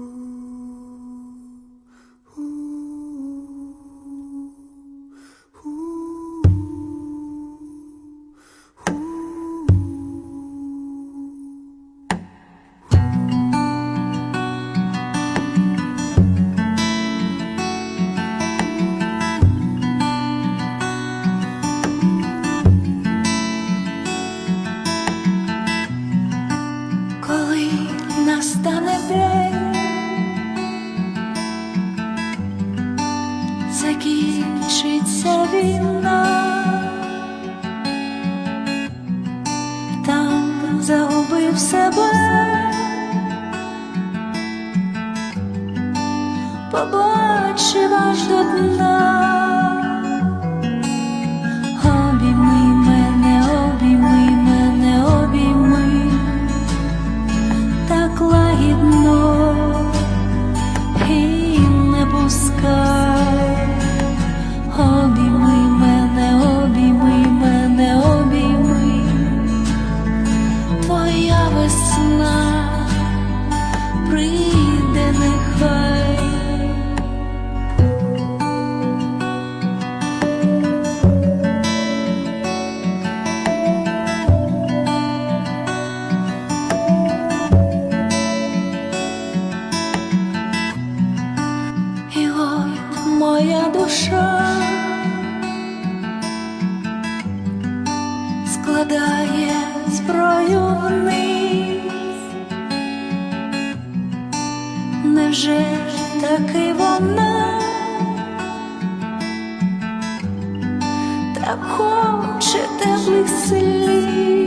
Ooh. Закінчиться війна, там загубив себе, побачив аж до дна. Лагідно весна прийде нехай. І от моя душа складає зброю вниз, невже таки вона так хоче теплих слів?